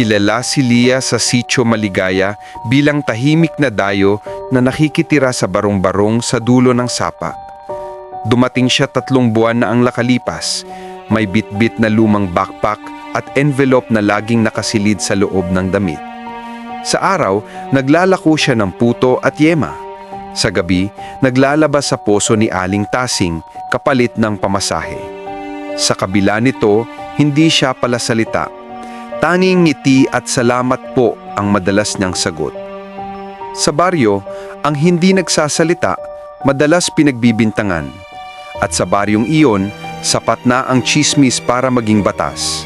Kilala si Lia sa Sitio Maligaya bilang tahimik na dayo na nakikitira sa barong-barong sa dulo ng sapa. Dumating siya tatlong buwan na ang lakalipas. May bitbit na lumang backpack at envelope na laging nakasilid sa loob ng damit. Sa araw, naglalako siya ng puto at yema. Sa gabi, naglalabas sa poso ni Aling Tasing kapalit ng pamasahe. Sa kabila nito, hindi siya palasalita. Tanging ngiti at salamat po ang madalas niyang sagot. Sa baryo, ang hindi nagsasalita, madalas pinagbibintangan. At sa baryong iyon, sapat na ang chismis para maging batas.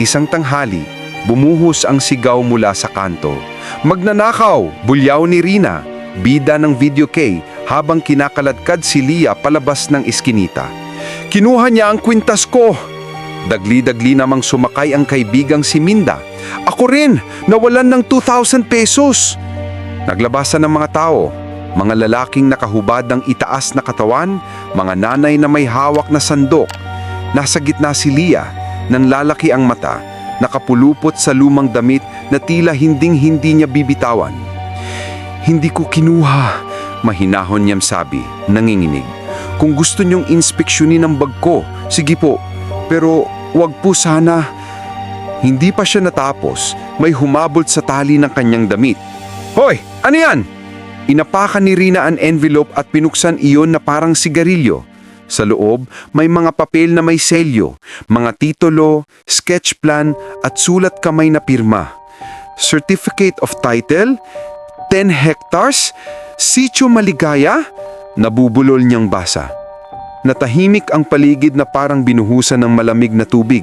Isang tanghali, bumuhos ang sigaw mula sa kanto. Magnanakaw! Bulyaw ni Rina, bida ng video kay habang kinakaladkad si Lia palabas ng iskinita. Kinuha niya ang kwintas ko! Dagli-dagli namang sumakay ang kaibigang si Minda. Ako rin! Nawalan ng 2,000 pesos! Naglabasan ng mga tao, mga lalaking nakahubad ng itaas na katawan, mga nanay na may hawak na sandok. Nasa gitna si Lia, nanlalaki ang mata, nakapulupot sa lumang damit na tila hinding-hindi niya bibitawan. Hindi ko kinuha, mahinahon niyang sabi, nanginginig. Kung gusto niyong inspeksyonin ang bag ko, sige po, pero wag po sana. Hindi pa siya natapos, may humabol sa tali ng kanyang damit. Hoy, ano yan? Inapakan ni Rina ang envelope at pinuksan iyon na parang sigarilyo. Sa loob, may mga papel na may selyo, mga titulo, sketch plan at sulat kamay na pirma. Certificate of Title, 10 hectares, Sitio Maligaya, nabubulol niyang basa. Natahimik ang paligid na parang binuhusan ng malamig na tubig.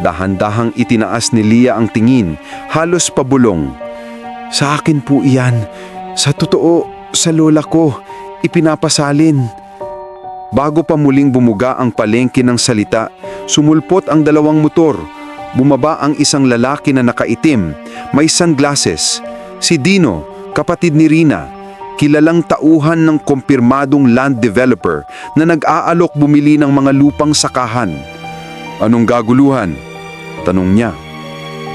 Dahan-dahang itinaas ni Lia ang tingin, halos pabulong. Sa akin po iyan. Sa totoo, sa lola ko, ipinapasalin. Bago pa muling bumuga ang palengke ng salita, sumulpot ang dalawang motor. Bumaba ang isang lalaki na nakaitim, may sunglasses. Si Dino, kapatid ni Rina, kilalang tauhan ng kumpirmadong land developer na nag-aalok bumili ng mga lupang sakahan. Anong gaguluhan? Tanong niya.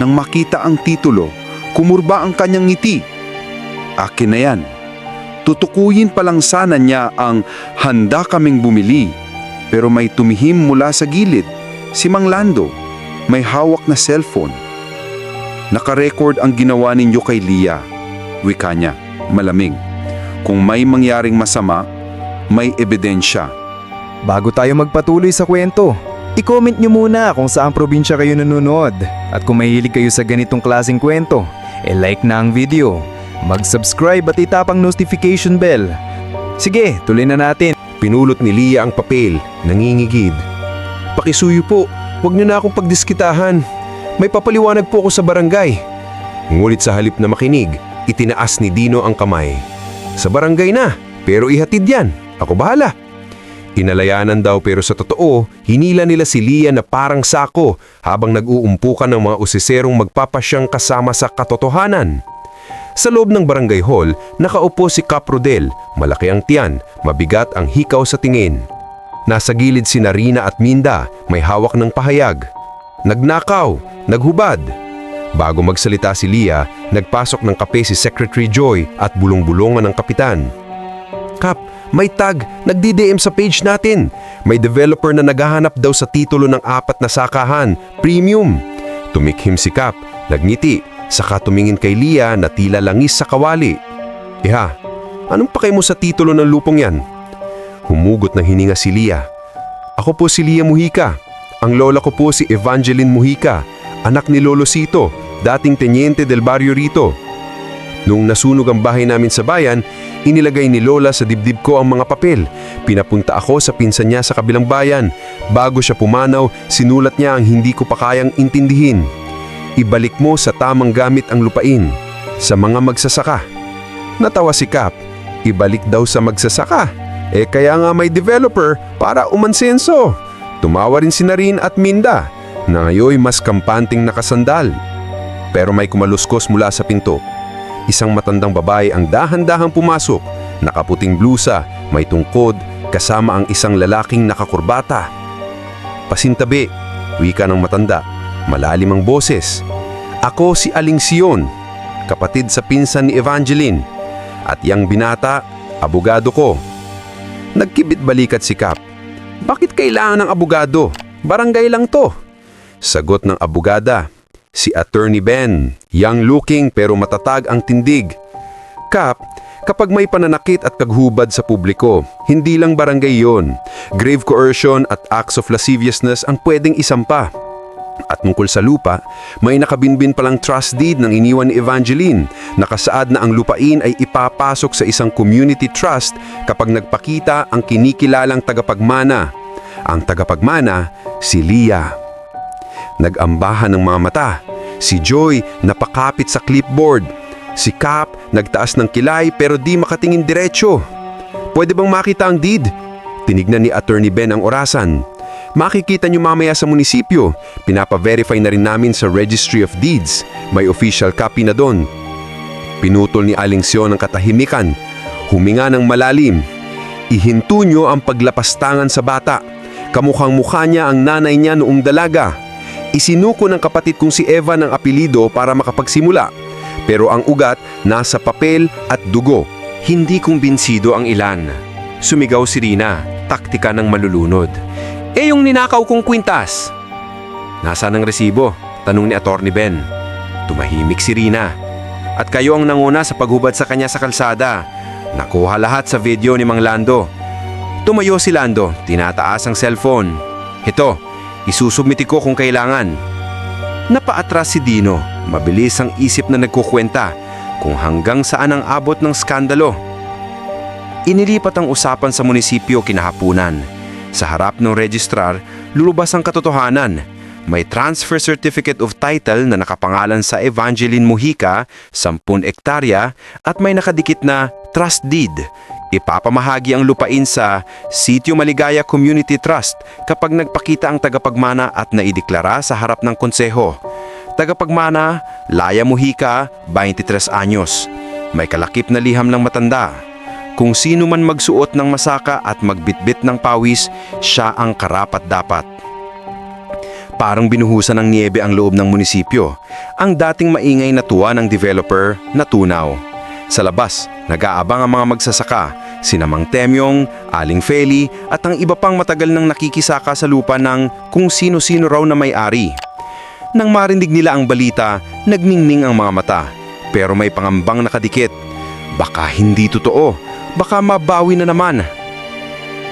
Nang makita ang titulo, kumurba ang kanyang ngiti. Akin na yan. Tutukuyin pa lang sana niya ang handa kaming bumili. Pero may tumihim mula sa gilid. Si Mang Lando. May hawak na cellphone. Nakarecord ang ginawa ninyo kay Lia. Wika niya, malamig. Kung may mangyaring masama, may ebidensya. Bago tayo magpatuloy sa kwento, i-comment nyo muna kung saang probinsya kayo nanonood. At kung mahilig kayo sa ganitong klaseng kwento, e-like na ang video, mag-subscribe at itapang notification bell. Sige, tuloy na natin. Pinulot ni Lia ang papel, nangingigid. Pakisuyo po, huwag niyo na akong pagdiskitahan. May papaliwanag po ako sa barangay. Ngunit sa halip na makinig, itinaas ni Dino ang kamay. Sa barangay na, pero ihatid yan. Ako bahala. Inalayanan daw pero sa totoo, hinila nila si Lia na parang sako habang nag-uumpukan ng mga usiserong magpapasyang kasama sa katotohanan. Sa loob ng barangay hall, nakaupo si Cap Rodel, malaki ang tiyan, mabigat ang hikaw sa tingin. Nasa gilid si Narina at Minda, may hawak ng pahayag. Nagnakaw, naghubad. Bago magsalita si Lia, nagpasok ng kape si Secretary Joy at bulong-bulungan ng kapitan. Kap, may tag, nagdi-DM sa page natin. May developer na naghahanap daw sa titulo ng apat na sakahan, premium. Tumikhim si Kap, nagngiti, saka tumingin kay Lia na tila langis sa kawali. Iha, anong pakay mo sa titulo ng lupong yan? Humugot ng hininga si Lia. Ako po si Lia Mujica. Ang lola ko po si Evangeline Mujica, anak ni Lolo Sito, dating tenyente del barrio rito. Nung nasunog ang bahay namin sa bayan, inilagay ni Lola sa dibdib ko ang mga papel. Pinapunta ako sa pinsan niya sa kabilang bayan. Bago siya pumanaw, sinulat niya ang hindi ko pa kayang intindihin. Ibalik mo sa tamang gamit ang lupain. Sa mga magsasaka. Natawa si Cap. Ibalik daw sa magsasaka. Eh kaya nga may developer para umansenso. Tumawa rin si Narin at Minda na ngayon mas kampanting nakasandal. Pero may kumaluskos mula sa pinto. Isang matandang babae ang dahan-dahang pumasok, nakaputing blusa, may tungkod, kasama ang isang lalaking nakakurbata. Pasintabi, wika ng matanda, malalim ang boses. Ako si Aling Sion, kapatid sa pinsan ni Evangeline. At yang binata, abogado ko. Nagkibit balikat si Kap. Bakit kailangan ng abogado? Barangay lang to. Sagot ng abogada. Si Attorney Ben, young looking pero matatag ang tindig. Kap, kapag may pananakit at kaghubad sa publiko, hindi lang barangay yon. Grave coercion at acts of lasciviousness ang pwedeng isampa. At tungkol sa lupa, may nakabinbin palang trust deed ng iniwan ni Evangeline. Nakasaad na ang lupain ay ipapasok sa isang community trust kapag nagpakita ang kinikilalang tagapagmana. Ang tagapagmana, si Leah. Nagambahan ng mga mata. Si Joy napakapit sa clipboard. Si Cap nagtaas ng kilay pero di makatingin diretsyo. Pwede bang makita ang deed? Tinignan ni Attorney Ben ang orasan. Makikita niyo mamaya sa munisipyo. Pinapa-verify na rin namin sa Registry of Deeds. May official copy na doon. Pinutol ni Aling Sion ang katahimikan. Huminga ng malalim. Ihinto niyo ang paglapastangan sa bata. Kamukhang mukha niya ang nanay niya noong dalaga. Isinuko ng kapatid kong si Eva ng apelido para makapagsimula. Pero ang ugat nasa papel at dugo. Hindi kumbinsido ang ilan. Sumigaw si Rina, taktika ng malulunod. Eh yung ninakaw kong kwintas. Nasaan ang resibo? Tanong ni Attorney Ben. Tumahimik si Rina. At kayo ang nanguna sa paghubad sa kanya sa kalsada. Nakuha lahat sa video ni Mang Lando. Tumayo si Lando, tinataas ang cellphone. Ito, isusubmiti ko kung kailangan. Napaatras si Dino, mabilis ang isip na nagkukwenta kung hanggang saan ang abot ng skandalo. Inilipat ang usapan sa munisipyo kinahapunan. Sa harap ng registrar, lulubas ang katotohanan. May transfer certificate of title na nakapangalan sa Evangeline Mujica, 10 ektarya, at may nakadikit na trust deed. Ipapamahagi ang lupain sa Sitio Maligaya Community Trust kapag nagpakita ang tagapagmana at naideklara sa harap ng konseho. Tagapagmana, Laya Mujica, 23 anyos. May kalakip na liham ng matanda. Kung sino man magsuot ng masaka at magbitbit ng pawis, siya ang karapat-dapat. Parang binuhusan ng niebe ang loob ng munisipyo. Ang dating maingay na tuwa ng developer natunaw. Sa labas, nag-aabang ang mga magsasaka, sina Mang Temyong, Aling Feli at ang iba pang matagal nang nakikisaka sa lupa ng kung sino-sino raw na may-ari. Nang marinig nila ang balita, nagningning ang mga mata. Pero may pangambang nakadikit. Baka hindi totoo. Baka mabawi na naman.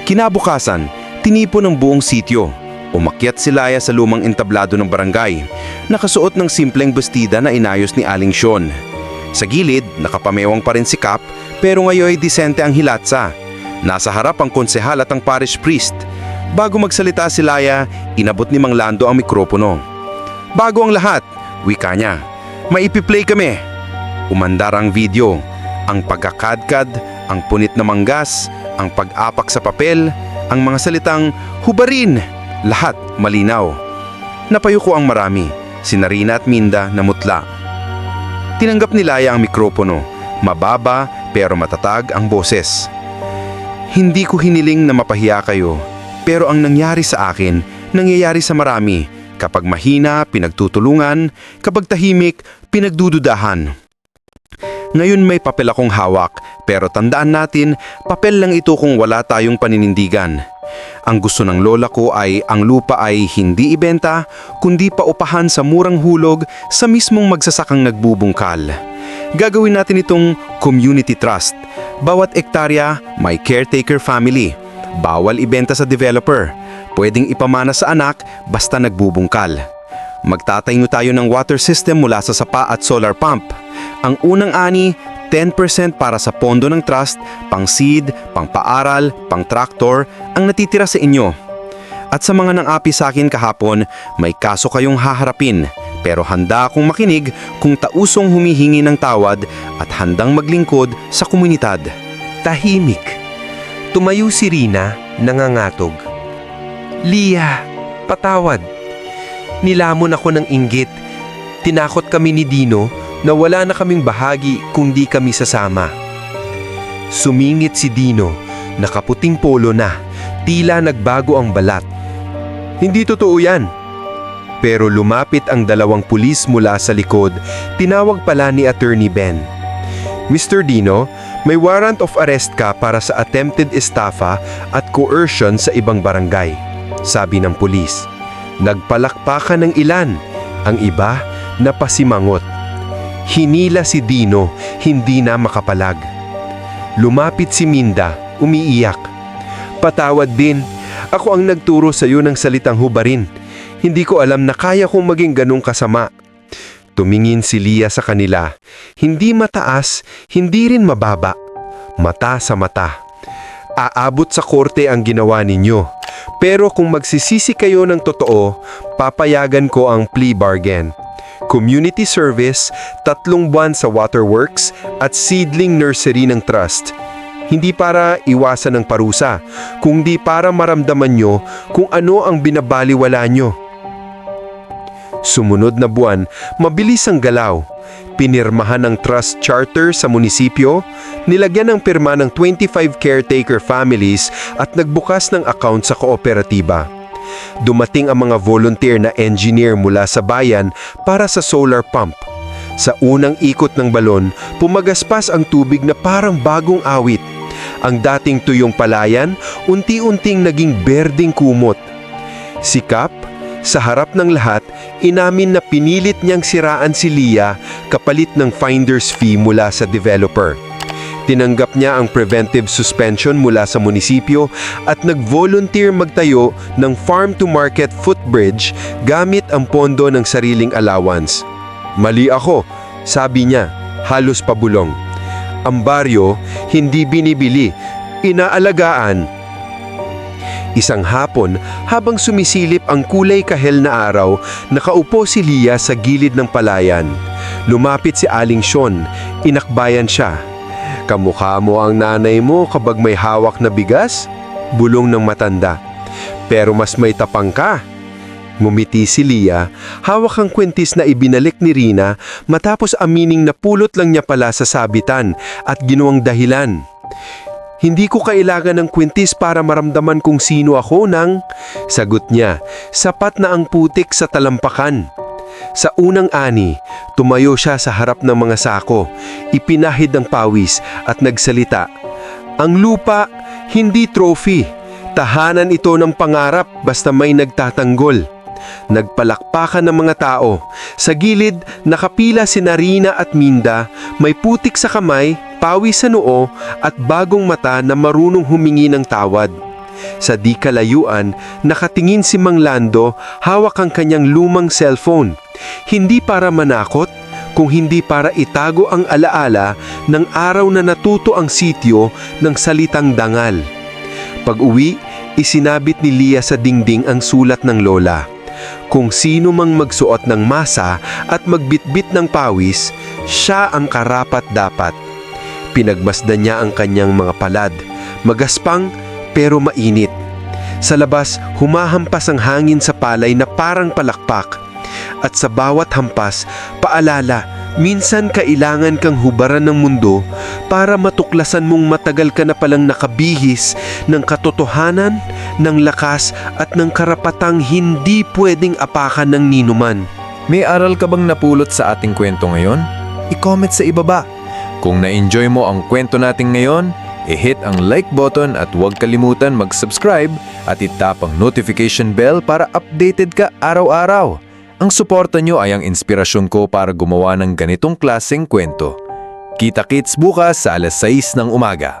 Kinabukasan, tinipon ng buong sityo. Umakyat si Laya sa lumang entablado ng barangay. Nakasuot ng simpleng bestida na inayos ni Aling Sean. Sa gilid, nakapamewang pa rin si Cap pero ngayon ay disente ang hilatsa. Nasa harap ang konsehal at ang parish priest. Bago magsalita si Laya, inabot ni Mang Lando ang mikropono. Bago ang lahat, wika niya. May ipiplay kami. Umandar ang video. Ang pagkakadkad, ang punit na manggas, ang pag-apak sa papel, ang mga salitang hubarin, lahat malinaw. Napayuko ang marami, si Narina at Minda na mutla. Tinanggap ni Laya ang mikropono, mababa pero matatag ang boses. Hindi ko hiniling na mapahiya kayo, pero ang nangyari sa akin, nangyayari sa marami. Kapag mahina, pinagtutulungan, kapag tahimik, pinagdududahan. Ngayon may papel akong hawak, pero tandaan natin, papel lang ito kung wala tayong paninindigan. Ang gusto ng lola ko ay ang lupa ay hindi ibenta, kundi paupahan sa murang hulog sa mismong magsasakang nagbubungkal. Gagawin natin itong community trust. Bawat ektarya may caretaker family. Bawal ibenta sa developer. Pwedeng ipamana sa anak basta nagbubungkal. Magtatayo tayo ng water system mula sa sapa at solar pump. Ang unang ani, 10% para sa pondo ng trust, pang seed, pang paaral, pang tractor, ang natitira sa inyo. At sa mga nang api sa akin kahapon, may kaso kayong haharapin. Pero handa akong makinig kung tausong humihingi ng tawad at handang maglingkod sa komunidad. Tahimik. Tumayo si Rina, nangangatog. Lia, patawad. Nilamon ako ng inggit. Tinakot kami ni Dino na wala na kaming bahagi kung di kami sasama. Sumingit si Dino, nakaputing polo na, tila nagbago ang balat. Hindi totoo yan. Pero lumapit ang dalawang pulis mula sa likod, tinawag pala ni Attorney Ben. Mr. Dino, may warrant of arrest ka para sa attempted estafa at coercion sa ibang barangay, sabi ng pulis. Nagpalakpakan ng ilan, ang iba napasimangot. Hinila si Dino, hindi na makapalag. Lumapit si Minda, umiiyak. Patawad din, ako ang nagturo sa iyo ng salitang hubarin. Hindi ko alam na kaya kong maging ganong kasama. Tumingin si Lia sa kanila. Hindi mataas, hindi rin mababa. Mata sa mata. Aabot sa korte ang ginawa ninyo. Pero kung magsisisi kayo ng totoo, papayagan ko ang plea bargain. Community service, tatlong buwan sa waterworks at seedling nursery ng trust. Hindi para iwasan ng parusa, kundi para maramdaman nyo kung ano ang binabaliwala nyo. Sumunod na buwan, mabilis ang galaw. Pinirmahan ng trust charter sa munisipyo, nilagyan ng pirma ng 25 caretaker families at nagbukas ng account sa kooperatiba. Dumating ang mga volunteer na engineer mula sa bayan para sa solar pump. Sa unang ikot ng balon, pumagaspas ang tubig na parang bagong awit. Ang dating tuyong palayan, unti-unting naging berding kumot. Si Cap, sa harap ng lahat, inamin na pinilit niyang siraan si Lia kapalit ng finder's fee mula sa developer. Tinanggap niya ang preventive suspension mula sa munisipyo at nag-volunteer magtayo ng farm-to-market footbridge gamit ang pondo ng sariling allowance. Mali ako, sabi niya, halos pabulong. Ang baryo, hindi binibili, inaalagaan. Isang hapon, habang sumisilip ang kulay kahel na araw, nakaupo si Lia sa gilid ng palayan. Lumapit si Aling Sean, inakbayan siya. Kamukha mo ang nanay mo kapag may hawak na bigas? Bulong ng matanda. Pero mas may tapang ka. Ngumiti si Lia, hawak ang kwintis na ibinalik ni Rina matapos amining napulot lang niya pala sa sabitan at ginawang dahilan. Hindi ko kailangan ng kwintis para maramdaman kung sino ako nang, sagot niya, sapat na ang putik sa talampakan. Sa unang ani, tumayo siya sa harap ng mga sako, ipinahid ang pawis at nagsalita. Ang lupa, hindi trophy. Tahanan ito ng pangarap basta may nagtatanggol. Nagpalakpakan ng mga tao. Sa gilid, nakapila si Narina at Minda, may putik sa kamay, pawis sa noo at bagong mata na marunong humingi ng tawad. Sa di kalayuan, nakatingin si Mang Lando, hawak ang kanyang lumang cellphone. Hindi para manakot, kung hindi para itago ang alaala ng araw na natuto ang sityo ng salitang dangal. Pag-uwi, isinabit ni Lia sa dingding ang sulat ng lola. Kung sino mang magsuot ng masa at magbitbit ng pawis, siya ang karapat dapat. Pinagmasdan niya ang kanyang mga palad, magaspang pero mainit. Sa labas, humahampas ang hangin sa palay na parang palakpak. At sa bawat hampas, paalala, minsan kailangan kang hubaran ng mundo para matuklasan mong matagal ka na palang nakabihis ng katotohanan, ng lakas at ng karapatang hindi pwedeng apakan ng ninuman. May aral ka bang napulot sa ating kwento ngayon? I-comment sa ibaba. Kung na-enjoy mo ang kwento natin ngayon, i-hit ang like button at huwag kalimutan mag-subscribe at itap ang notification bell para updated ka araw-araw. Ang suporta nyo ay ang inspirasyon ko para gumawa ng ganitong klaseng kwento. Kita-kits bukas sa alas 6 ng umaga.